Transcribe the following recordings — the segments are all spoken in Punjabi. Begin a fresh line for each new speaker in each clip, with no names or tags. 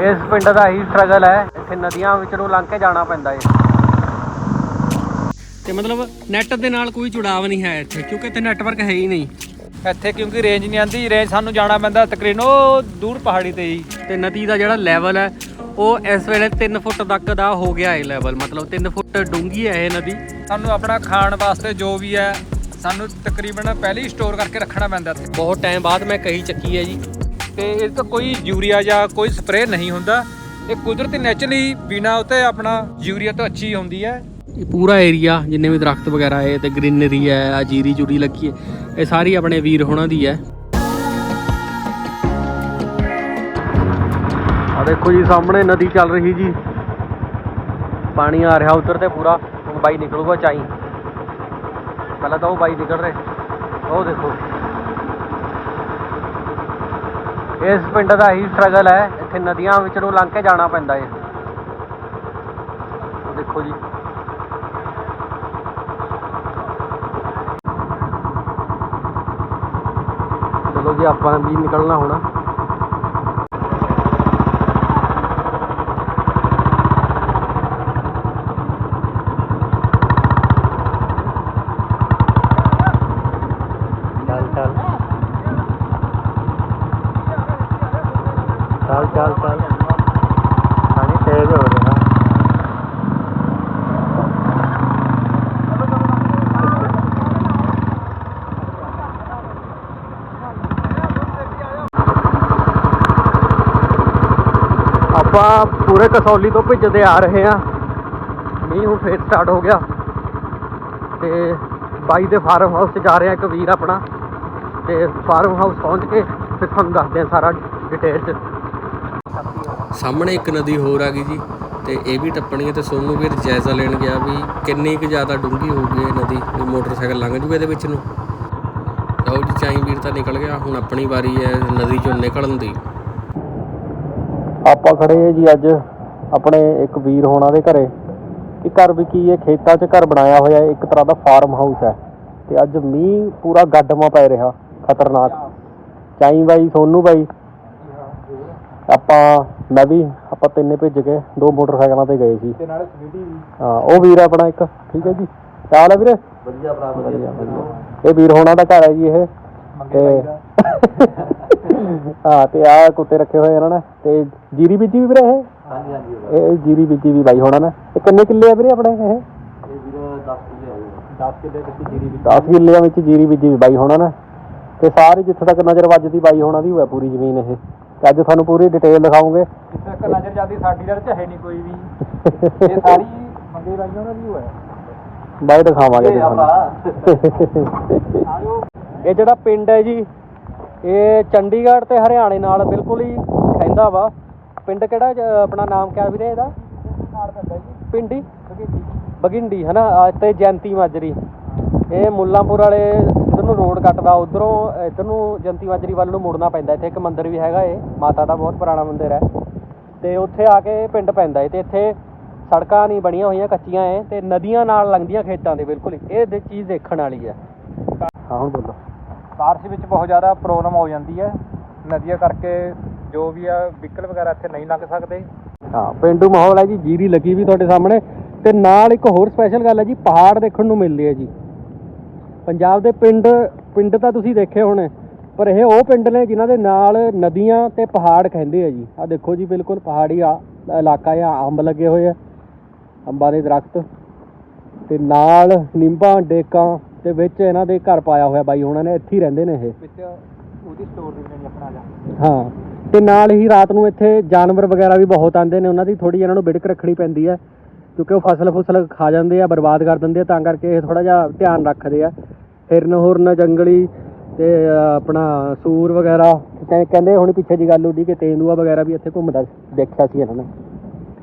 ਇਸ ਪਿੰਡ ਦਾ ਹੀ ਸਟਰਗਲ ਹੈ। ਇੱਥੇ ਨਦੀਆਂ ਵਿੱਚ ਨੂੰ ਲੰਘ ਕੇ ਜਾਣਾ ਪੈਂਦਾ ਹੈ ਤੇ ਮਤਲਬ ਨੈਟ ਦੇ ਨਾਲ ਕੋਈ ਜੁੜਾਵ ਨਹੀਂ ਹੈ ਇੱਥੇ ਕਿਉਂਕਿ ਇੱਥੇ ਨੈਟਵਰਕ ਹੈ ਹੀ ਨਹੀਂ।
ਇੱਥੇ ਕਿਉਂਕਿ ਰੇਂਜ ਨਹੀਂ ਆਂਦੀ ਰੇਂਜ ਸਾਨੂੰ ਜਾਣਾ ਪੈਂਦਾ ਤਕਰੀਬਨ ਉਹ ਦੂਰ ਪਹਾੜੀ ਤੇ ਹੀ।
ਤੇ ਨਦੀ ਦਾ ਜਿਹੜਾ ਲੈਵਲ ਹੈ ਉਹ ਇਸ ਵੇਲੇ 3 ਫੁੱਟ ਤੱਕ ਦਾ ਹੋ ਗਿਆ ਹੈ ਲੈਵਲ ਮਤਲਬ 3 ਫੁੱਟ ਡੂੰਘੀ ਹੈ ਇਹ ਨਦੀ।
ਸਾਨੂੰ ਆਪਣਾ ਖਾਣ ਵਾਸਤੇ ਜੋ ਵੀ ਹੈ ਸਾਨੂੰ ਤਕਰੀਬਨ ਪਹਿਲੇ ਹੀ ਸਟੋਰ ਕਰਕੇ ਰੱਖਣਾ ਪੈਂਦਾ ਇੱਥੇ।
ਬਹੁਤ ਟਾਈਮ ਬਾਅਦ ਮੈਂ ਕਹੀ ਚੱਕੀ ਹੈ ਜੀ।
ਤੇ ਇਹ ਤੋਂ ਕੋਈ ਯੂਰੀਆ ਜਾਂ ਕੋਈ ਸਪਰੇਅ ਨਹੀਂ ਹੁੰਦਾ। ਇਹ ਕੁਦਰਤੀ ਨੇਚਰਲੀ ਬਿਨਾ ਉਤੇ ਆਪਣਾ ਯੂਰੀਆ ਤੋਂ ਅੱਛੀ ਹੁੰਦੀ ਹੈ।
ਇਹ ਪੂਰਾ ਏਰੀਆ ਜਿੰਨੇ ਵੀ ਦਰਖਤ ਵਗੈਰਾ ਹੈ ਤੇ ਗ੍ਰੀਨਰੀ ਹੈ ਆ ਜੀਰੀ ਜੁਰੀ ਲੱਗੀ ਹੈ ਇਹ ਸਾਰੀ ਆਪਣੇ ਵੀਰ ਹੋਣਾ ਦੀ ਹੈ। ਆ ਦੇਖੋ ਜੀ ਸਾਹਮਣੇ ਨਦੀ ਚੱਲ ਰਹੀ ਜੀ। ਪਾਣੀ ਆ ਰਿਹਾ ਉਧਰ ਤੇ ਪੂਰਾ ਹੁਣ ਬਾਈ ਨਿਕਲੂਗਾ ਚਾਈ ਪਹਿਲਾਂ ਤਾਂ ਉਹ ਬਾਈ ਨਿਕਲ ਰਹੇ। ਉਹ ਦੇਖੋ। ਇਸ ਪਿੰਡ ਦਾ ਹੀ ਸਟਰਗਲ ਹੈ। ਇੱਥੇ ਨਦੀਆਂ ਵਿੱਚ ਨੂੰ ਲੰਘ ਕੇ ਜਾਣਾ ਪੈਂਦਾ ਹੈ ਦੇਖੋ ਜੀ। ਚਲੋ ਜੀ, ਆਪਾਂ ਵੀ ਨਿਕਲਣਾ ਹੋਣਾ ਚੱਲ ਚੱਲ ਚੱਲ ਚੱਲ ਚੱਲ ਪਾਣੀ ਤੇਜ਼ ਹੋ ਰਿਹਾ ਆਪਾਂ ਪੂਰੇ ਕਸੌਲੀ ਤੋਂ ਭਿੱਜਦੇ ਆ ਰਹੇ ਆ ਮੀਂਹ ਹੁਣ ਫੇਰ ਸਟਾਰਟ ਹੋ ਗਿਆ। ਤੇ ਬਾਈ ਦੇ ਫਾਰਮ ਹਾਊਸ 'ਚ ਜਾ ਰਹੇ ਆ ਇੱਕ ਵੀਰ ਆਪਣਾ। ਤੇ ਫਾਰਮ ਹਾਊਸ ਪਹੁੰਚ ਕੇ ਫਿਰ ਤੁਹਾਨੂੰ ਦੱਸਦੇ ਆ ਸਾਰਾ ਡਿਟੇਲ 'ਚ। ਸਾਹਮਣੇ ਇੱਕ ਨਦੀ ਹੋਰ ਆ ਗਈ ਜੀ, ਤੇ ਇਹ ਵੀ ਟੱਪਣੀ ਹੈ ਤੇ ਸੋਨੂੰ ਵੀਰ ਜਾਇਜ਼ਾ ਲੈਣ ਗਿਆ ਵੀ ਕਿੰਨੀ ਕੁ ਜ਼ਿਆਦਾ ਡੂੰਘੀ ਹੋਊਗੀ ਇਹ ਨਦੀ, ਵੀ ਮੋਟਰਸਾਈਕਲ ਲੰਘ ਜੂਗਾ ਇਹਦੇ ਵਿੱਚ ਨੂੰ। ਲਓ ਜੀ, ਚਾਈ ਵੀਰ ਤਾਂ ਨਿਕਲ ਗਿਆ, ਹੁਣ ਆਪਣੀ ਵਾਰੀ ਹੈ ਨਦੀ ਚੋਂ ਨਿਕਲਣ ਦੀ। ਆਪਾਂ ਖੜੇ ਹਾਂ ਜੀ ਅੱਜ ਆਪਣੇ ਇੱਕ ਵੀਰ ਹੋਣਾ ਦੇ ਘਰੇ। ਇਹ ਘਰ ਵੀ ਕੀ ਹੈ ਖੇਤਾਂ 'ਚ ਘਰ ਬਣਾਇਆ ਹੋਇਆ ਇੱਕ ਤਰ੍ਹਾਂ ਦਾ ਫਾਰਮ ਹਾਊਸ ਹੈ। ਤੇ ਅੱਜ ਮੀਂਹ ਪੂਰਾ ਗੱਡਮਾ ਪੈ ਰਿਹਾ ਖਤਰਨਾਕ। ਚਾਈ ਬਾਈ ਸੋਨੂ ਬਾਈ। ਆਪਾਂ ਮੈਂ ਵੀ ਆਪਾਂ ਤਿੰਨੇ ਭਿੱਜ ਕੇ ਦੋ ਮੋਟਰਸਾਈਕਲਾਂ ਤੇ ਗਏ ਸੀ।
ਤੇ ਨਾਲੇ ਸਵੀਟੀ ਵੀ।
ਹਾਂ ਉਹ ਵੀਰ ਆਪਣਾ ਇੱਕ ਠੀਕ ਹੈ ਜੀ। ਚਾਲ ਹੈ ਵੀਰੇ? ਵਧੀਆ ਭਰਾ ਵਧੀਆ। ਇਹ ਵੀਰ ਹੋਣਾ ਦਾ ਘਰ ਹੈ ਜੀ ਇਹ। ਤੇ ਹਾਂ ਤੇ ਆ ਕੁੱਤੇ ਰੱਖੇ ਹੋਏ ਇਹਨਾਂ ਨੇ ਤੇ ਜੀਰੀ ਬੀਜੀ ਵੀ ਵੀਰੇ ਇਹ?
ਹਾਂਜੀ ਹਾਂਜੀ
ਇਹ ਜੀਰੀ ਬੀਜੀ ਵੀ ਬਾਈ ਹੋਣਾ ਨੇ। ਤੇ ਕਿੰਨੇ ਕਿੱਲੇ ਆ ਵੀਰੇ ਆਪਣੇ ਇਹ?
ਇਹ ਵੀਰ 10 ਕਿੱਲੇ 10 ਕਿੱਲੇ ਵਿੱਚ ਜੀਰੀ ਵੀ
10 ਕਿੱਲਿਆਂ ਵਿੱਚ ਜੀਰੀ ਬੀਜੀ ਵੀ ਬਾਈ ਹੋਣਾ ਨੇ। ਤੇ ਸਾਰੀ ਜਿੱਥੇ ਤੱਕ ਨਜ਼ਰ ਵੱਜਦੀ ਬਾਈ ਹੋਣਾ ਦੀ ਹੋਇਆ ਪੂਰੀ ਜ਼ਮੀਨ ਇਹ। ਤੇ ਅੱਜ ਤੁਹਾਨੂੰ ਪੂਰੀ ਡਿਟੇਲ ਦਿਖਾਉਂਗੇ।
ਜਿੱਥੇ ਤੱਕ ਨਜ਼ਰ ਜਾਂਦੀ ਸਾਡੀ ਦਰ ਚ ਹੈ ਨਹੀਂ ਕੋਈ ਵੀ। ਇਹ ਸਾਰੀ ਮੰਗੇ ਬਾਈਆਂ ਦਾ ਵੀ ਹੋਇਆ
ਬਾਈ ਦਿਖਾਵਾਂਗੇ ਜੀ ਤੁਹਾਨੂੰ
ਆਜੋ।
ਇਹ ਜਿਹੜਾ ਪਿੰਡ ਹੈ ਜੀ ਇਹ ਚੰਡੀਗੜ੍ਹ ਤੇ ਹਰਿਆਣੇ ਨਾਲ ਬਿਲਕੁਲ ਹੀ ਖੈਂਦਾ ਵਾ। ਪਿੰਡ ਕਿਹੜਾ ਜ- ਆਪਣਾ ਨਾਮ ਕਿਆ ਵੀਰੇ ਇਹਦਾ?
ਨਾਲ ਪੈਂਦਾ ਜੀ
ਪਿੰਡੀ।
ਬਗੇਤੀ
ਬਗਿੰਡੀ, ਹਨਾ? ਆਹ ਤੇ ਜੈਂਤੀ ਮਾਜਰੀ। ਇਹ ਮੁੱਲਾਂਪੁਰ ਵਾਲੇ ਇਧਰ ਨੂੰ ਰੋਡ ਕੱਟਦਾ, ਉਧਰੋਂ ਇੱਧਰ ਨੂੰ ਜੰਤੀ ਮਾਜਰੀ ਵੱਲ ਨੂੰ ਮੁੜਨਾ ਪੈਂਦਾ। ਇੱਥੇ ਇੱਕ ਮੰਦਿਰ ਵੀ ਹੈਗਾ ਏ ਮਾਤਾ ਦਾ ਬਹੁਤ ਪੁਰਾਣਾ ਮੰਦਿਰ ਹੈ। ਤੇ ਉੱਥੇ ਆ ਕੇ ਇਹ ਪਿੰਡ ਪੈਂਦਾ ਏ ਤੇ ਇੱਥੇ ਸੜਕਾਂ ਨਹੀਂ ਬਣੀਆਂ ਹੋਈਆਂ, ਕੱਚੀਆਂ ਏ ਤੇ ਨਦੀਆਂ ਨਾਲ ਲੰਘਦੀਆਂ ਖੇਤਾਂ ਦੇ, ਬਿਲਕੁਲ ਹੀ। ਇਹ ਦੇ- ਚੀਜ਼ ਦੇਖਣ ਵਾਲੀ ਹੈ। ਹਾਂ, ਹੁਣ ਬੋਲੋ।
ਬਾਰਿਸ਼ ਵਿੱਚ ਬਹੁਤ ਜ਼ਿਆਦਾ ਪ੍ਰੋਬਲਮ ਹੋ ਜਾਂਦੀ ਹੈ। ਨਦੀਆਂ ਕਰਕੇ ਜੋ ਵੀ ਆ, ਵਹੀਕਲ ਵਗੈਰਾ ਇੱਥੇ ਨਹੀਂ ਲੰਘ ਸਕਦੇ।
ਹਾਂ, ਪਿੰਡੂ ਮਾਹੌਲ ਹੈ ਜੀ, ਜੀਰੀ ਲੱਗੀ ਵੀ ਤੁਹਾਡੇ ਸਾਹਮਣੇ। ਤੇ ਨਾਲ ਇੱਕ ਹੋਰ ਸਪੈਸ਼ਲ ਗੱਲ ਹੈ ਜੀ, ਪਹਾੜ ਦੇਖਣ ਨੂੰ ਮਿਲਦੇ ਆ ਜੀ। ਪੰਜਾਬ ਦੇ ਪਿੰਡ ਪਿੰਡ ਤਾਂ ਤੁਸੀਂ ਦੇਖੇ ਹੋਣੇ, ਪਰ ਇਹ ਉਹ ਪਿੰਡ ਨੇ ਜਿਨ੍ਹਾਂ ਦੇ ਨਾਲ ਨਦੀਆਂ ਤੇ ਪਹਾੜ ਕਹਿੰਦੇ ਆ ਜੀ। ਆ ਦੇਖੋ ਜੀ, ਬਿਲਕੁਲ ਪਹਾੜੀ ਆ, ਇਲਾਕਾ ਆ, ਅੰਬ ਲੱਗੇ ਹੋਏ ਆ, ਅੰਬਾਂ ਦੇ ਦਰਖਤ। ਤੇ ਨਾਲ ਨਿੰਬਾਂ, ਡੇਕਾਂ ਤੇ ਵਿੱਚ ਇਹਨਾਂ ਦੇ ਘਰ ਪਾਇਆ ਹੋਇਆ ਬਾਈ ਉਹਨਾਂ ਨੇ ਇੱਥੇ ਹੀ ਰਹਿੰਦੇ ਨੇ ਇਹ।
ਵਿੱਚ ਉਹਦੀ ਸਟੋਰ ਦੀ ਨਹੀਂ ਆਪਣਾ ਜਾ।
ਹਾਂ ਤੇ ਨਾਲ ਹੀ ਰਾਤ ਨੂੰ ਇੱਥੇ ਜਾਨਵਰ ਵਗੈਰਾ ਵੀ ਬਹੁਤ ਆਉਂਦੇ ਨੇ ਉਹਨਾਂ ਦੀ ਥੋੜੀ ਇਹਨਾਂ ਨੂੰ ਬਿੜਕ ਰੱਖਣੀ ਪੈਂਦੀ ਹੈ ਕਿਉਂਕਿ ਉਹ ਫਸਲ ਫੁਸਲ ਖਾ ਜਾਂਦੇ ਆ ਬਰਬਾਦ ਕਰ ਦਿੰਦੇ ਆ ਤਾਂ ਕਰਕੇ ਇਹ ਥੋੜਾ ਜਿਹਾ ਧਿਆਨ ਰੱਖਦੇ ਆ। ਹਿਰਨ ਹੁਰਨ ਜੰਗਲੀ ਤੇ ਆਪਣਾ ਸੂਰ ਵਗੈਰਾ ਕਹਿ- ਕਹਿੰਦੇ ਹੁਣ ਪਿੱਛੇ ਜੀ ਗੱਲ ਉੱਡੀ ਕਿ ਤੇਂਦੂਆ ਵਗੈਰਾ ਵੀ ਇੱਥੇ ਘੁੰਮਦਾ ਦੇਖਿਆ ਸੀ ਇਹਨਾਂ ਨੇ।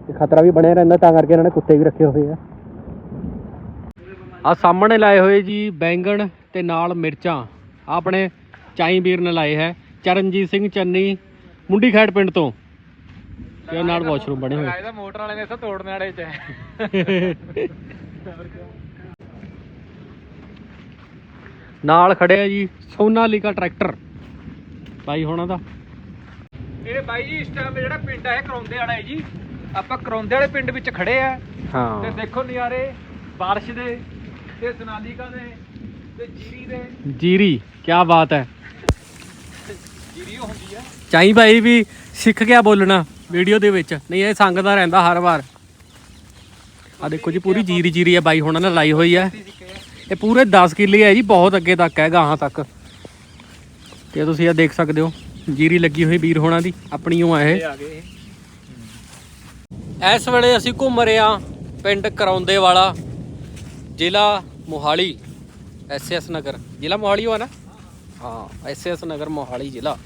ਤੇ ਖਤਰਾ ਵੀ ਬਣਿਆ ਰਹਿੰਦਾ ਤਾਂ ਕਰਕੇ ਇਹਨਾਂ ਨੇ ਕੁੱਤੇ ਵੀ ਰੱਖੇ ਹੋਏ ਆ। ਆ ਸਾਹਮਣੇ ਲਾਏ ਹੋਏ ਜੀ ਬੈਂਗਣ ਤੇ ਨਾਲ ਮਿਰਚਾਂ। ਆਪਣੇ ਚਾਈ ਵੀਰ ਨੇ ਲਾਏ ਹੈ। ਚਰਨਜੀਤ ਸਿੰਘ ਚੰਨੀ ਮੁੰਡੀ ਖੈੜ ਪਿੰਡ ਤੋਂ। ਤੇ ਨਾਲ ਵਾਸ਼ਰੂਮ ਬਣੇ ਹੋਏ।
ਇਹਦਾ ਮੋਟਰ ਵਾਲੇ ਨੇ ਇਸੇ ਤੋੜਨ ਵਾਲੇ ਚ।
ਨਾਲ ਖੜੇ ਆ ਜੀ ਸੋਨਾਲੀਕਾ ਟਰੈਕਟਰ। ਬਾਈ ਹੋਣਾ ਦਾ।
ਇਹ ਬਾਈ ਜੀ ਇਸ ਟਾਈਮ ਜਿਹੜਾ ਪਿੰਡ ਹੈ ਕਰੌਂਦੇ ਵਾਲਾ ਹੈ ਜੀ। ਆਪਾਂ ਕਰੌਂਦੇ ਵਾਲੇ ਪਿੰਡ ਵਿੱਚ ਖੜੇ ਆ। ਤੇ
ਹਾਂ
ਦੇਖੋ ਨਜ਼ਾਰੇ ਬਾਰਿਸ਼ ਦੇ ਤੇ ਸਨਾਲੀਕਾ ਦੇ ਤੇ ਜੀਰੀ ਦੇ।
ਜੀਰੀ ਕੀ ਬਾਤ ਹੈ।
ਜੀਰੀ ਹੁੰਦੀ ਹੈ
ਚਾਈ ਭਾਈ ਵੀ ਸਿੱਖ ਗਿਆ ਬੋਲਣਾ ਵੀਡੀਓ ਦੇ ਵਿੱਚ। ਨਹੀਂ ਇਹ ਸੰਗਦਾ ਰਹਿੰਦਾ ਹਰ ਵਾਰ। ਆ ਦੇਖੋ ਜੀ ਪੂਰੀ ਜੀਰੀ ਜੀਰੀ ਹੈ ਬਾਈ ਹੁਣਾਂ ਨੇ ਲਾਈ ਹੋਈ ਹੈ ਇਹ ਪੂਰੇ 10 ਕਿੱਲੇ ਹੈ ਜੀ ਬਹੁਤ ਅੱਗੇ ਤੱਕ ਹੈ ਗਾਹਾਂ ਤੱਕ। ਤੇ ਤੁਸੀਂ ਇਹ ਦੇਖ ਸਕਦੇ ਹੋ ਜੀਰੀ ਲੱਗੀ ਹੋਈ ਵੀਰ ਹੋਣਾ ਦੀ ਆਪਣੀ ਉਹ ਹੈ
ਇਹ ਆ
ਇਸ ਵੇਲੇ ਅਸੀਂ ਘੁੰਮ ਰਹੇ ਹਾਂ ਪਿੰਡ ਕਰੌਂਦੇ ਵਾਲਾ। ਜ਼ਿਲ੍ਹਾ ਮੋਹਾਲੀ ਐਸਐਸ ਨਗਰ। ਜ਼ਿਲ੍ਹਾ ਮੋਹਾਲੀ ਹੋਆ ਨਾ? ਹਾਂ ਐਸਐਸ ਨਗਰ, ਮੋਹਾਲੀ ਜ਼ਿਲ੍ਹਾ।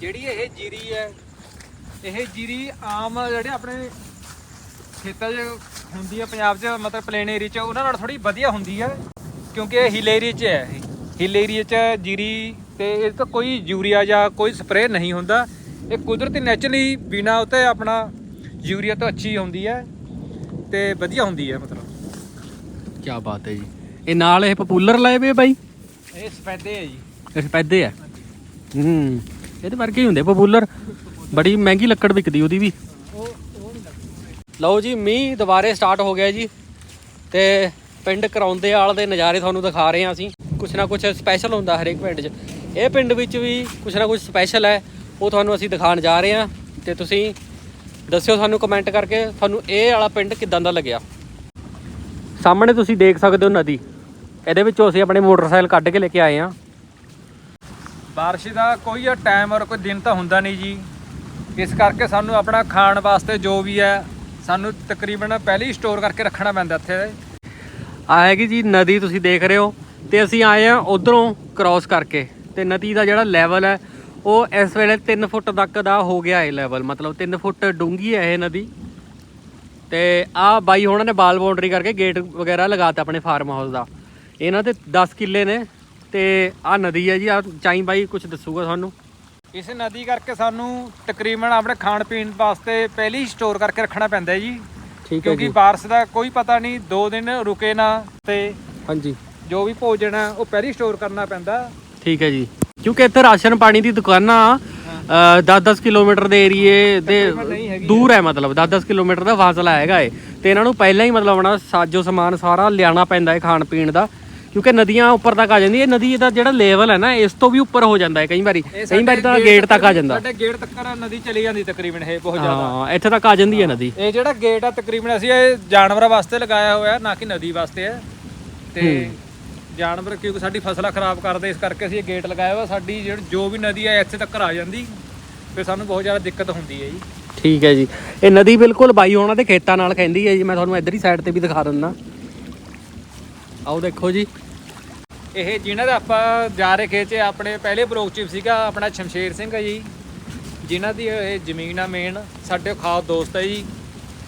ਜਿਹੜੀ ਇਹ ਜੀਰੀ ਹੈ, ਇਹ ਜੀਰੀ ਆਮ ਜਿਹੜੇ ਆਪਣੇ ਖੇਤਾਂ 'ਚ ਹੁੰਦੀ ਹੈ, ਪੰਜਾਬ 'ਚ ਮਤਲਬ ਪਲੇਨ ਏਰੀਆ 'ਚ, ਉਹਨਾਂ ਨਾਲ ਥੋੜੀ ਵਧੀਆ ਹੁੰਦੀ ਹੈ, ਕਿਉਂਕਿ ਇਹ ਹਿਲ ਏਰੀਆ 'ਚ ਹੈ ਹਿੱਲ ਹਿਲ ਏਰੀਆ 'ਚ ਜੀਰੀ ਤੇ ਇਹ ਤਾਂ ਕੋਈ ਯੂਰੀਆ ਜਾਂ ਕੋਈ ਸਪਰੇਅ ਨਹੀਂ ਹੁੰਦਾ। ਇਹ ਕੁਦਰਤੀ ਨੈਚੁਰਲੀ ਬਿਨਾ ਉਤੇ ਆਪਣਾ ਯੂਰੀਆ ਤੋਂ ਅੱਛੀ ਹੁੰਦੀ ਹੈ ਤੇ ਵਧੀਆ ਹੁੰਦੀ ਹੈ ਮਤਲਬ।
ਕੀ ਬਾਤ ਹੈ ਜੀ। ਇਹ ਨਾਲ ਇਹ ਪਪੂਲਰ ਲਾਏ ਵੇ ਬਾਈ?
ਇਹ ਸਫੈਦੇ ਹੈ ਜੀ।
ਇਹ ਸਪੈਦੇ ਆ? ਹੂੰ ਇਹਦੇ ਵਰਗੇ ਹੀ ਹੁੰਦੇ ਪਪੂਲਰ। ਬੜੀ ਮਹਿੰਗੀ ਲੱਕੜ ਵਿਕਦੀ ਉਹਦੀ ਵੀ। ਲਓ ਜੀ ਮੀਂਹ ਦੁਬਾਰੇ ਸਟਾਰਟ ਹੋ ਗਿਆ ਜੀ। ਤੇ ਪਿੰਡ ਕਰਾਉਂਦੇ ਵਾਲ ਦੇ ਨਜ਼ਾਰੇ ਤੁਹਾਨੂੰ ਦਿਖਾ ਰਹੇ ਹਾਂ ਅਸੀਂ। ਕੁਛ ਨਾ ਕੁਛ ਸਪੈਸ਼ਲ ਹੁੰਦਾ ਹਰੇਕ ਪਿੰਡ 'ਚ। ਇਹ ਪਿੰਡ ਵਿੱਚ ਵੀ ਕੁਛ ਨਾ ਕੁਛ ਸਪੈਸ਼ਲ ਹੈ। ਉਹ ਤੁਹਾਨੂੰ ਅਸੀਂ ਦਿਖਾਉਣ ਜਾ ਰਹੇ ਹਾਂ। ਤੇ ਤੁਸੀਂ ਦੱਸਿਓ ਸਾਨੂੰ ਕਮੈਂਟ ਕਰਕੇ ਤੁਹਾਨੂੰ ਇਹ ਵਾਲਾ ਪਿੰਡ ਕਿਦਾਂ ਦਾ ਲੱਗਿਆ? ਸਾਹਮਣੇ ਤੁਸੀਂ ਦੇਖ ਸਕਦੇ ਹੋ ਨਦੀ। ਇਹਦੇ ਵਿੱਚੋਂ ਅਸੀਂ ਆਪਣੇ ਮੋਟਰਸਾਈਕਲ ਕੱਢ ਕੇ ਲੈ ਕੇ ਆਏ ਹਾਂ।
ਬਾਰਿਸ਼ ਦਾ ਕੋਈ ਟਾਈਮ ਔਰ ਕੋਈ ਦਿਨ ਤਾਂ ਹੁੰਦਾ ਨਹੀਂ ਜੀ। ਇਸ ਕਰਕੇ ਸਾਨੂੰ ਆਪਣਾ ਖਾਣ ਵਾਸਤੇ ਜੋ ਵੀ ਹੈ ਸਾਨੂੰ ਤਕਰੀਬਨ ਪਹਿਲੇ ਹੀ ਸਟੋਰ ਕਰਕੇ ਰੱਖਣਾ ਪੈਂਦਾ ਇੱਥੇ।
ਆ ਹੈਗੀ ਜੀ ਨਦੀ ਤੁਸੀਂ ਦੇਖ ਰਹੇ ਹੋ। ਤੇ ਅਸੀਂ ਆਏ ਆ ਉਧਰੋਂ ਕ੍ਰਾਸ ਕਰਕੇ। ਤੇ ਨਦੀ ਦਾ ਜਿਹੜਾ ਲੈਵਲ ਹੈ ਉਹ ਇਸ ਵੇਲੇ 3 ਫੁੱਟ ਤੱਕ ਦਾ ਹੋ ਗਿਆ ਹੈ ਲੈਵਲ ਮਤਲਬ 3 ਫੁੱਟ ਡੂੰਘੀ ਹੈ ਇਹ ਨਦੀ। ਤੇ ਆ ਬਾਈ ਹੋਣਾ ਨੇ ਬਾਲ ਬਾਉਂਡਰੀ ਕਰਕੇ ਗੇਟ ਵਗੈਰਾ ਲਗਾਤਾ ਆਪਣੇ ਫਾਰਮ ਹਾਊਸ ਦਾ। ਇਹਨਾਂ ਤੇ 10 ਕਿੱਲੇ ਨੇ ਤੇ ਆ ਨਦੀ ਹੈ ਜੀ ਆ ਚਾਈ ਬਾਈ ਕੁਝ ਦੱਸੂਗਾ ਤੁਹਾਨੂੰ
ਇਸ ਨਦੀ ਕਰਕੇ ਸਾਨੂੰ ਤਕਰੀਬਨ ਆਪਣੇ ਖਾਣ ਪੀਣ ਵਾਸਤੇ ਪਹਿਲੇ ਸਟੋਰ ਕਰਕੇ ਰੱਖਣਾ ਪੈਂਦਾ ਜੀ।
ਠੀਕ ਹੈ
ਕਿਉਂਕਿ ਬਾਰਿਸ਼ ਦਾ ਕੋਈ ਪਤਾ ਨਹੀਂ 2 ਦਿਨ ਰੁਕੇ ਨਾ ਤੇ
ਹਾਂਜੀ।
ਜੋ ਵੀ ਭੋਜਨ ਹੈ ਉਹ ਪਹਿਲੇ ਸਟੋਰ ਕਰਨਾ ਪੈਂਦਾ।
ਠੀਕ ਹੈ ਜੀ। ਕਿਉਂਕਿ ਇੱਥੇ ਰਾਸ਼ਨ ਪਾਣੀ ਦੀ ਦੁਕਾਨਾਂ 10-10 ਕਿਲੋਮੀਟਰ ਦੇ ਏਰੀਏ ਦੇ ਦੂਰ ਹੈ ਮਤਲਬ 10-10 ਕਿਲੋਮੀਟਰ ਦਾ ਫਾਸਲਾ ਹੈਗਾ ਏ। ਤੇ ਇਹਨਾਂ ਨੂੰ ਪਹਿਲਾਂ ਹੀ ਮਤਲਬ ਆਪਣਾ ਸਾਜੋ ਸਮਾਨ ਸਾਰਾ ਲਿਆਣਾ ਪੈਂਦਾ ਹੈ ਖਾਣ ਪੀਣ ਦਾ। ਕਿਉਂਕਿ ਨਦੀਆਂ ਉੱਪਰ ਤੱਕ ਆ ਜਾਂਦੀ ਹੈ ਨਦੀ ਦਾ ਜਿਹੜਾ ਲੈਵਲ ਹੈ ਨਾ ਇਸ ਤੋਂ ਵੀ ਉੱਪਰ ਹੋ ਜਾਂਦਾ ਹੈ ਕਈ ਵਾਰੀ। ਕਈ ਵਾਰੀ ਤਾਂ ਗੇਟ ਤੱਕ ਆ ਜਾਂਦਾ।
ਸਾਡੇ ਗੇਟ ਤੱਕ ਨਦੀ ਚਲੀ ਜਾਂਦੀ ਤਕਰੀਬਨ ਇਹ ਬਹੁਤ ਜ਼ਿਆਦਾ।
ਹਾਂ ਇੱਥੇ ਤੱਕ ਆ ਜਾਂਦੀ ਹੈ ਨਦੀ।
ਇਹ ਜਿਹੜਾ ਗੇਟ ਆ ਤਕਰੀਬਨ ਅਸੀਂ ਇਹ ਜਾਨਵਰਾਂ ਵਾਸਤੇ ਲਗਾਇਆ ਹੋਇਆ ਨਾ ਕਿ ਨਦੀ ਵਾਸਤੇ ਹੈ ਤੇ ਜਾਨਵਰ ਕਿਉਂਕਿ ਸਾਡੀ ਫਸਲਾਂ ਖਰਾਬ ਕਰਦੇ ਇਸ ਕਰਕੇ ਅਸੀਂ ਇਹ ਗੇਟ ਲਗਾਇਆ ਹੋਇਆ। ਸਾਡੀ ਜਿਹੜੀ ਜੋ ਵੀ ਨਦੀ ਹੈ ਇੱਥੇ ਤੱਕ ਆ ਜਾਂਦੀ। ਫਿਰ ਸਾਨੂੰ ਬਹੁਤ ਜ਼ਿਆਦਾ ਦਿੱਕਤ ਹੁੰਦੀ ਹੈ ਜੀ।
ਠੀਕ ਹੈ ਜੀ। ਇਹ ਨਦੀ ਬਿਲਕੁਲ ਬਾਈ ਹੋਣਾ ਦੇ ਖੇਤਾਂ ਨਾਲ ਕਹਿੰਦੀ ਹੈ ਜੀ। ਮੈਂ ਤੁਹਾਨੂੰ ਇੱਧਰ ਹੀ ਸਾਈਡ ਤੇ ਵੀ ਦਿਖਾ ਦਿੰਦਾ। ਆਓ ਦੇਖੋ ਜੀ।
ਇਹ ਜਿਨ੍ਹਾਂ ਦਾ ਆਪਾਂ ਜਾ ਰਹੇ ਖੇਤ 'ਚ ਆਪਣੇ ਪਹਿਲੇ ਬਲੋਕ ਚੀਫ ਸੀਗਾ ਆਪਣਾ ਸ਼ਮਸ਼ੇਰ ਸਿੰਘ ਹੈ ਜੀ। ਜਿਨ੍ਹਾਂ ਦੀ ਇਹ ਜ਼ਮੀਨ ਆ ਮੇਨ ਸਾਡੇ ਖਾਸ ਦੋਸਤ ਹੈ ਜੀ।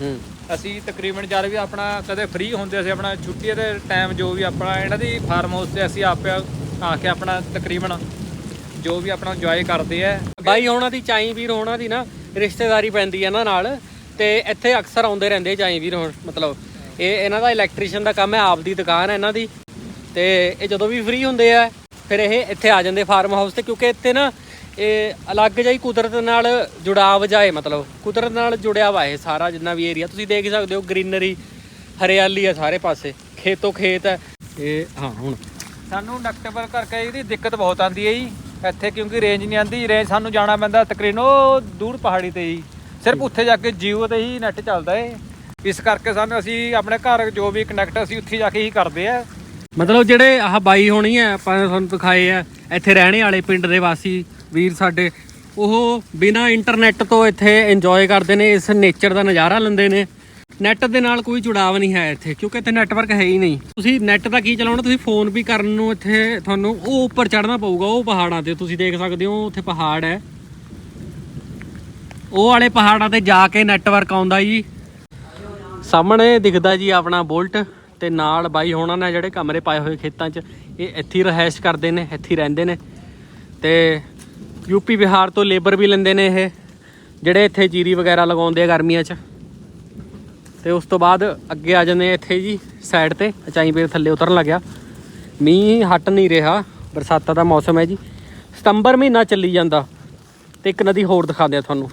ਹੂੰ।
ਅਸੀਂ ਤਕਰੀਬਨ ਜਦ ਵੀ ਆਪਣਾ ਕਦੇ ਫ੍ਰੀ ਹੁੰਦੇ ਅਸੀਂ ਆਪਣਾ ਛੁੱਟੀ ਦੇ ਟਾਈਮ ਜੋ ਵੀ ਆਪਣਾ ਇਹਨਾਂ ਦੀ ਫਾਰਮ ਹਾਊਸ ਤੇ ਅਸੀਂ ਆਪੇ ਆ ਕੇ ਆਪਣਾ ਤਕਰੀਬਨ ਜੋ ਵੀ ਆਪਣਾ ਇੰਜੋਏ ਕਰਦੇ ਆ।
ਬਾਈ ਹੋਣਾ ਦੀ, ਚਾਈ ਵੀਰ ਹੋਣਾ ਦੀ ਨਾ ਰਿਸ਼ਤੇਦਾਰੀ ਪੈਂਦੀ ਹੈ ਇਹਨਾਂ ਨਾਲ ਤੇ ਇੱਥੇ ਅਕਸਰ ਆਉਂਦੇ ਰਹਿੰਦੇ ਚਾਈ ਵੀਰ ਹੁਣ, ਮਤਲਬ ਇਹ ਇਹਨਾਂ ਦਾ ਇਲੈਕਟ੍ਰੀਸ਼ੀਅਨ ਦਾ ਕੰਮ ਹੈ ਆਪ ਦੀ ਦੁਕਾਨ ਹੈ ਇਹਨਾਂ ਦੀ ਤੇ ਇਹ ਜਦੋਂ ਵੀ ਫ੍ਰੀ ਹੁੰਦੇ ਆ, ਫਿਰ ਇਹ ਇੱਥੇ ਆ ਜਾਂਦੇ ਫਾਰਮ ਹਾਊਸ ਤੇ ਕਿਉਂਕਿ ਇੱਥੇ ਨਾ ਇਹ ਅਲੱਗ ਜਿਹੀ ਕੁਦਰਤ ਨਾਲ ਜੁੜਾਵ ਜਾਏ ਮਤਲਬ ਕੁਦਰਤ ਨਾਲ ਜੁੜਿਆ ਵਾ ਇਹ ਸਾਰਾ ਜਿੰਨਾ ਵੀ ਏਰੀਆ ਤੁਸੀਂ ਦੇਖ ਸਕਦੇ ਹੋ ਗ੍ਰੀਨਰੀ ਹਰਿਆਲੀ ਹੈ ਸਾਰੇ ਪਾਸੇ ਖੇਤੋਂ ਖੇਤ ਹੈ। ਇਹ ਹਾਂ ਹੁਣ।
ਸਾਨੂੰ ਨਕਟੇਬਲ ਕਰਕੇ ਇਹਦੀ ਦਿੱਕਤ ਬਹੁਤ ਆਉਂਦੀ ਹੈ ਜੀ। ਇੱਥੇ ਕਿਉਂਕਿ ਰੇਂਜ ਨਹੀਂ ਆਉਂਦੀ ਰੇਂਜ ਸਾਨੂੰ ਜਾਣਾ ਪੈਂਦਾ ਤਕਰੀਬਨ ਉਹ ਦੂਰ ਪਹਾੜੀ ਤੇ ਜੀ। ਸਿਰਫ ਉੱਥੇ ਜਾ ਕੇ ਜੀਓ ਤੇ ਹੀ ਨੈਟ ਚੱਲਦਾ ਏ। ਇਸ ਕਰਕੇ ਸਾਨੂੰ ਅਸੀਂ ਆਪਣੇ ਘਰ ਜੋ ਵੀ ਕਨੈਕਟ ਅਸੀਂ ਉੱਥੇ ਜਾ ਕੇ ਹੀ ਕਰਦੇ ਆ।
ਮਤਲਬ ਜਿਹੜੇ ਆਹ ਬਾਈ ਹੋਣੀ ਹੈ ਆਪਾਂ ਤੁਹਾਨੂੰ ਦਿਖਾਏ ਆ ਇੱਥੇ ਰਹਿਣੇ ਵਾਲੇ ਪਿੰਡ ਦੇ ਵਾਸੀ। ਵੀਰ ਸਾਡੇ, ਉਹ ਬਿਨਾ ਇੰਟਰਨੈਟ ਤੋਂ ਇੱਥੇ ਇੰਜੋਏ ਕਰਦੇ ਨੇ, ਇਸ ਨੇਚਰ ਦਾ ਨਜ਼ਾਰਾ ਲੈਂਦੇ ਨੇ। ਨੈਟ ਦੇ ਨਾਲ ਕੋਈ ਜੁੜਾਵ ਨਹੀਂ ਹੈ ਇੱਥੇ, ਕਿਉਂਕਿ ਇੱਥੇ ਨੈਟਵਰਕ ਹੈ ਹੀ ਨਹੀਂ। ਤੁਸੀਂ ਨੈਟ ਦਾ ਕੀ ਚਲਾਉਣਾ, ਤੁਸੀਂ ਫੋਨ ਵੀ ਕਰਨ ਨੂੰ ਇੱਥੇ ਤੁਹਾਨੂੰ ਉਹ ਉੱਪਰ ਚੜ੍ਹਨਾ ਪਊਗਾ, ਉਹ ਪਹਾੜਾਂ ਤੇ, ਤੁਸੀਂ ਦੇਖ ਸਕਦੇ ਹੋ ਉੱਥੇ ਪਹਾੜ ਹੈ। ਉਹ ਵਾਲੇ ਪਹਾੜਾਂ ਤੇ ਜਾ ਕੇ ਨੈਟਵਰਕ ਆਉਂਦਾ ਜੀ। ਸਾਹਮਣੇ ਦਿਖਦਾ ਜੀ ਆਪਣਾ ਬੋਲਟ, ਤੇ ਨਾਲ ਬਾਈ ਹੋਣਾ ਨੇ ਜਿਹੜੇ ਕਮਰੇ ਪਾਏ ਹੋਏ ਖੇਤਾਂ 'ਚ, ਇਹ ਇੱਥੇ ਰਹਿائش ਕਰਦੇ ਨੇ, ਇੱਥੇ ਰਹਿੰਦੇ ਨੇ। ਤੇ ਯੂਪੀ, ਬਿਹਾਰ ਤੋਂ ਲੇਬਰ ਵੀ ਲੈਂਦੇ ਨੇ ਇਹ, ਜਿਹੜੇ ਇੱਥੇ ਜੀਰੀ ਵਗੈਰਾ ਲਗਾਉਂਦੇ ਆ ਗਰਮੀਆਂ 'ਚ। ਤੇ ਉਸ ਤੋਂ ਬਾਅਦ ਅੱਗੇ ਆ ਜਾਂਦੇ ਇੱਥੇ ਜੀ ਸਾਈਡ ਤੇ, ਅਚਾਈ ਪੇਰ ਥੱਲੇ ਉਤਰਨ ਲੱਗਿਆ। ਮੀਂਹ ਹਟ ਨਹੀਂ ਰਿਹਾ, ਬਰਸਾਤਾਂ ਦਾ ਮੌਸਮ ਹੈ ਜੀ। ਸਤੰਬਰ ਮਹੀਨਾ ਚੱਲੀ ਜਾਂਦਾ, ਤੇ ਇੱਕ ਨਦੀ ਹੋਰ ਦਿਖਾਉਂਦੇ ਆ ਤੁਹਾਨੂੰ।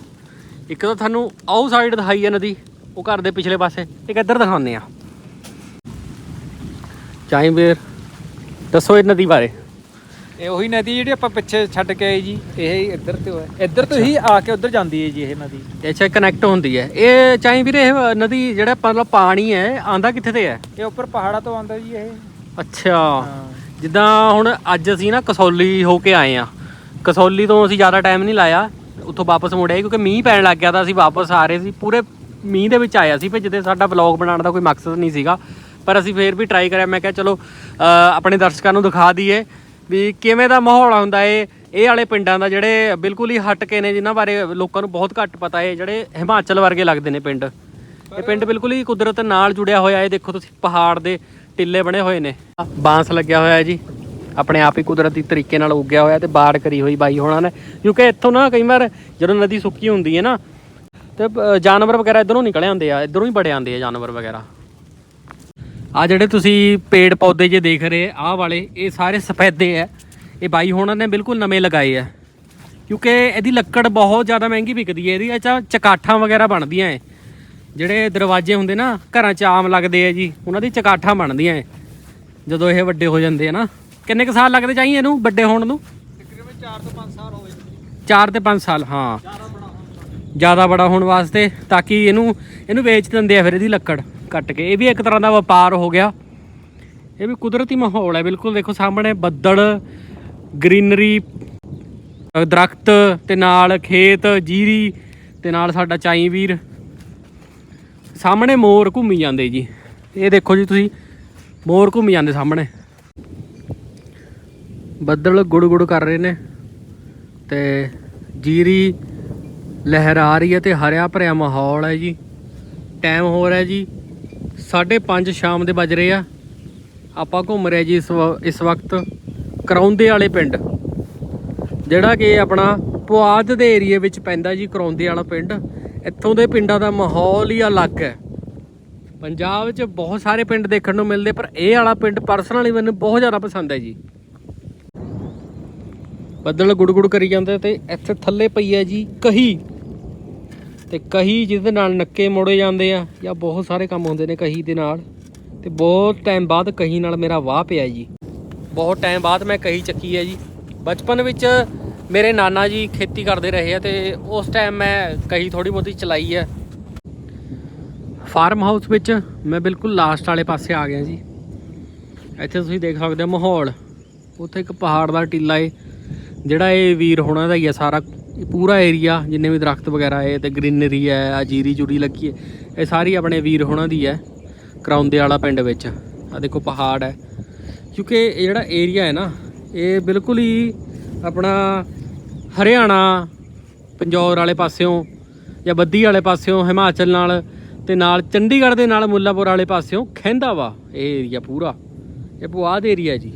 ਇੱਕ ਤਾਂ ਤੁਹਾਨੂੰ ਆਊ ਸਾਈਡ ਦਿਖਾਈ ਹੈ ਨਦੀ, ਉਹ ਘਰ ਦੇ ਪਿਛਲੇ ਪਾਸੇ, ਇੱਕ ਇੱਧਰ ਦਿਖਾਉਂਦੇ ਆ। ਚਾਹੀ ਦੱਸੋ ਇਹ ਨਦੀ ਬਾਰੇ।
ਇਹ ਉਹੀ ਨਦੀ ਜਿਹੜੀ ਆਪਾਂ ਪਿੱਛੇ ਛੱਡ ਕੇ ਆਏ ਜੀ। ਇਹ ਇੱਧਰ ਤੇ ਹੋਇਆ ਇੱਧਰ ਤੋਂ ਹੀ ਆ ਕੇ ਉੱਧਰ ਜਾਂਦੀ ਹੈ ਜੀ ਇਹ ਨਦੀ।
ਅੱਛਾ ਕਨੈਕਟ ਹੁੰਦੀ ਹੈ। ਇਹ ਚਾਹੀ ਵੀਰੇ ਇਹ ਨਦੀ ਜਿਹੜਾ ਮਤਲਬ ਪਾਣੀ ਹੈ ਆਂਦਾ ਕਿੱਥੇ ਤੇ ਹੈ?
ਇਹ ਉੱਪਰ ਪਹਾੜਾਂ ਤੋਂ ਆਉਂਦਾ ਜੀ ਇਹ।
ਅੱਛਾ। ਜਿੱਦਾਂ ਹੁਣ ਅੱਜ ਅਸੀਂ ਨਾ ਕਸੌਲੀ ਹੋ ਕੇ ਆਏ ਆ ਕਸੌਲੀ ਤੋਂ ਅਸੀਂ ਜ਼ਿਆਦਾ ਟਾਈਮ ਨਹੀਂ ਲਾਇਆ। ਉੱਥੋਂ ਵਾਪਸ ਮੁੜ ਆਏ ਕਿਉਂਕਿ ਮੀਂਹ ਪੈਣ ਲੱਗ ਗਿਆ ਤਾਂ ਅਸੀਂ ਵਾਪਸ ਆ ਰਹੇ ਸੀ। ਪੂਰੇ ਮੀਂਹ ਦੇ ਵਿੱਚ ਆਇਆ ਸੀ ਭੇਜਦੇ ਸਾਡਾ ਵਲੌਗ ਬਣਾਉਣ ਦਾ ਕੋਈ ਮਕਸਦ ਨਹੀਂ ਸੀਗਾ। ਪਰ ਅਸੀਂ ਫੇਰ ਵੀ ਟਰਾਈ ਕਰਿਆ। ਮੈਂ ਕਿਹਾ ਚਲੋ ਆਪਣੇ ਦਰਸ਼ਕਾਂ ਨੂੰ ਦਿਖਾ ਦਈਏ। ਵੀ ਕਿਵੇਂ ਦਾ ਮਾਹੌਲ ਹੁੰਦਾ ਏ? ਇਹ ਵਾਲੇ ਪਿੰਡਾਂ ਦਾ ਜਿਹੜੇ ਬਿਲਕੁਲ ਹੀ ਹਟ ਕੇ ਨੇ, ਜਿਨ੍ਹਾਂ ਬਾਰੇ ਲੋਕਾਂ ਨੂੰ ਬਹੁਤ ਘੱਟ ਪਤਾ ਏ, ਜਿਹੜੇ ਹਿਮਾਚਲ ਵਰਗੇ ਲੱਗਦੇ ਨੇ ਪਿੰਡ। ਇਹ ਪਿੰਡ ਬਿਲਕੁਲ ਹੀ ਕੁਦਰਤ ਨਾਲ ਜੁੜਿਆ ਹੋਇਆ ਹੈ ਦੇਖੋ ਤੁਸੀਂ ਪਹਾੜ ਦੇ ਟਿੱਲੇ ਬਣੇ ਹੋਏ ਨੇ। ਬਾਂਸ ਲੱਗਿਆ ਹੋਇਆ ਹੈ ਜੀ। ਆਪਣੇ ਆਪ ਹੀ ਕੁਦਰਤੀ ਤਰੀਕੇ ਨਾਲ ਉੱਗਿਆ ਹੋਇਆ ਤੇ ਬਾੜ ਕਰੀ ਹੋਈ ਬਾਈ ਹੋਣਾ ਨੇ। ਕਿਉਂਕਿ ਇੱਥੋਂ ਨਾ ਕਈ ਵਾਰ ਜਦੋਂ ਨਦੀ ਸੁੱਕੀ ਹੁੰਦੀ ਹੈ ਨਾ, ਤੇ ਜਾਨਵਰ ਵਗੈਰਾ ਇਧਰੋਂ ਨਿਕਲ ਆਉਂਦੇ ਆ, ਇਧਰੋਂ ਹੀ ਬੜੇ ਆਉਂਦੇ ਆ ਜਾਨਵਰ ਵਗੈਰਾ। ਆ ਜਿਹੜੇ ਤੁਸੀਂ ਪੇੜ ਪੌਦੇ ਜੇ ਦੇਖ ਰਹੇ ਆਹ ਵਾਲੇ ਇਹ ਸਾਰੇ ਸਫੈਦੇ ਆ ਇਹ ਬਾਈ ਹੋਣਾ ਨੇ ਬਿਲਕੁਲ ਨਵੇਂ ਲਗਾਏ ਆ ਕਿਉਂਕਿ ਇਹਦੀ ਲੱਕੜ ਬਹੁਤ ਜ਼ਿਆਦਾ ਮਹਿੰਗੀ ਵਿਕਦੀ ਹੈ ਇਹਦੀ ਅੱਛਾ ਚਕਾਠਾਂ ਵਗੈਰਾ ਬਣਦੀਆਂ ਐ। ਜਿਹੜੇ ਦਰਵਾਜ਼ੇ ਹੁੰਦੇ ਨਾ ਘਰਾਂ 'ਚ ਆਮ ਲੱਗਦੇ ਆ ਜੀ ਉਹਨਾਂ ਦੀ ਚਕਾਠਾਂ ਬਣਦੀਆਂ ਐ। ਜਦੋਂ ਇਹ ਵੱਡੇ ਹੋ ਜਾਂਦੇ ਆ ਨਾ ਕਿੰਨੇ ਕੁ ਸਾਲ ਲੱਗਦੇ ਚਾਹੀਏ ਇਹਨੂੰ ਵੱਡੇ ਹੋਣ ਨੂੰ?
ਤਕਰੀਬਨ 4 ਤੋਂ 5 ਸਾਲ ਹੋਏ
4 ਤੇ 5 ਸਾਲ ਹਾਂ। ਜ਼ਿਆਦਾ ਬੜਾ ਹੋਣ ਵਾਸਤੇ। ਤਾਂ ਕਿ ਇਹਨੂੰ ਇਹਨੂੰ ਵੇਚ ਦਿੰਦੇ ਆ ਫਿਰ ਇਹਦੀ ਲੱਕੜ ਕੱਟ ਕੇ। ਇਹ ਵੀ ਇੱਕ ਤਰ੍ਹਾਂ ਦਾ ਵਪਾਰ ਹੋ ਗਿਆ। ਇਹ ਵੀ ਕੁਦਰਤੀ ਮਾਹੌਲ ਹੈ ਬਿਲਕੁਲ ਦੇਖੋ ਸਾਹਮਣੇ ਬੱਦਲ ਗ੍ਰੀਨਰੀ ਅ, ਦਰਖਤ ਤੇ ਨਾਲ ਖੇਤ ਜੀਰੀ ਤੇ ਨਾਲ ਸਾਡਾ ਚਾਈ ਵੀਰ। ਸਾਹਮਣੇ ਮੋਰ ਘੁੰਮੀ ਜਾਂਦੇ ਜੀ। ਇਹ ਦੇਖੋ ਜੀ ਤੁਸੀਂ ਮੋਰ ਘੁੰਮੀ ਜਾਂਦੇ ਸਾਹਮਣੇ। ਬੱਦਲ ਗੁੜ ਗੁੜ ਕਰ ਰਹੇ ਨੇ ਤੇ ਜੀਰੀ ਲਹਿਰਾ ਰਹੀ ਹੈ ਤੇ ਹਰਿਆ ਭਰਿਆ ਮਾਹੌਲ ਹੈ ਜੀ। ਟਾਈਮ ਹੋ ਰਿਹਾ ਜੀ। 5:30 ਸ਼ਾਮ ਦੇ ਵੱਜ ਰਹੇ ਆ। ਆਪਾਂ ਘੁੰਮ ਰਹੇ ਜੀ ਇਸ ਵ- ਇਸ ਵਕਤ ਕਰੌਂਦੇ ਵਾਲੇ ਪਿੰਡ। ਜਿਹੜਾ ਕਿ ਆਪਣਾ ਪੁਆਧ ਦੇ ਏਰੀਏ ਵਿੱਚ ਪੈਂਦਾ ਜੀ ਕਰੌਂਦੇ ਵਾਲਾ ਪਿੰਡ। ਇੱਥੋਂ ਦੇ ਪਿੰਡਾਂ ਦਾ ਮਾਹੌਲ ਹੀ ਅਲੱਗ ਹੈ। ਪੰਜਾਬ 'ਚ ਬਹੁਤ ਸਾਰੇ ਪਿੰਡ ਦੇਖਣ ਨੂੰ ਮਿਲਦੇ, ਪਰ ਇਹ ਵਾਲਾ ਪਿੰਡ ਪਰਸਨਲੀ ਮੈਨੂੰ ਬਹੁਤ ਜ਼ਿਆਦਾ ਪਸੰਦ ਹੈ ਜੀ। ਬੱਦਲ ਗੁੜਗੁੜ ਕਰੀ ਜਾਂਦੇ ਤੇ ਇੱਥੇ ਥੱਲੇ ਪਈ ਹੈ ਜੀ ਕਹੀ। ਤੇ ਕਹੀ ਜਿਹਦੇ ਨਾਲ ਨੱਕੇ ਮੋੜੇ ਜਾਂਦੇ ਆ, ਜਾਂ ਬਹੁਤ ਸਾਰੇ ਕੰਮ ਹੁੰਦੇ ਨੇ ਕਹੀ ਦੇ ਨਾਲ, ਤੇ ਬਹੁਤ ਟਾਈਮ ਬਾਅਦ ਕਹੀ ਨਾਲ ਮੇਰਾ ਵਾਹ ਪਿਆ ਜੀ। ਬਹੁਤ ਟਾਈਮ ਬਾਅਦ ਮੈਂ ਕਹੀ ਚੱਕੀ ਹੈ ਜੀ। ਬਚਪਨ ਵਿੱਚ ਮੇਰੇ ਨਾਨਾ ਜੀ ਖੇਤੀ ਕਰਦੇ ਰਹੇ ਆ ਤੇ ਉਸ ਟਾਈਮ ਮੈਂ ਕਹੀ ਥੋੜੀ ਬਹੁਤੀ ਚਲਾਈ ਹੈ ਫਾਰਮ ਹਾਊਸ ਵਿੱਚ ਮੈਂ ਬਿਲਕੁਲ ਲਾਸਟ ਵਾਲੇ ਪਾਸੇ ਆ ਗਿਆ ਜੀ। ਇੱਥੇ ਤੁਸੀਂ ਦੇਖ ਸਕਦੇ ਹੋ ਮਾਹੌਲ। ਉੱਥੇ ਇੱਕ ਪਹਾੜ ਦਾ ਟਿੱਲਾ ਏ, ਜਿਹੜਾ ਇਹ ਵੀਰ ਹੋਣਾ ਦਾ ਹੀ ਆ ਸਾਰਾ ਇਹ ਪੂਰਾ ਏਰੀਆ, ਜਿੰਨੇ ਵੀ ਦਰਖਤ ਵਗੈਰਾ ਹੈ ਤੇ ਗ੍ਰੀਨਰੀ ਹੈ, ਆ ਜੀਰੀ ਜੁਰੀ ਲੱਗੀ ਏ ਇਹ ਸਾਰੀ ਆਪਣੇ ਵੀਰ ਹੋਣਾ ਦੀ ਹੈ, ਕਰਾਉਂਦੇ ਵਾਲਾ ਪਿੰਡ ਵਿੱਚ। ਆ ਦੇਖੋ ਪਹਾੜ ਹੈ। ਕਿਉਂਕਿ ਇਹ ਜਿਹੜਾ ਏਰੀਆ ਹੈ ਨਾ, ਇਹ ਬਿਲਕੁਲ ਹੀ ਆਪਣਾ ਹਰਿਆਣਾ ਪੰਜੌਰ ਵਾਲੇ ਪਾਸਿਓਂ ਜਾਂ ਬੱਦੀ ਵਾਲੇ ਪਾਸਿਓਂ, ਹਿਮਾਚਲ ਨਾਲ ਤੇ ਨਾਲ ਚੰਡੀਗੜ੍ਹ ਦੇ ਨਾਲ ਮੁੱਲਾਪੁਰ ਵਾਲੇ ਪਾਸਿਓਂ ਖੈਂਦਾ ਵਾ ਇਹ ਏਰੀਆ ਪੂਰਾ। ਇਹ ਪੁਆਧ ਏਰੀਆ ਜੀ।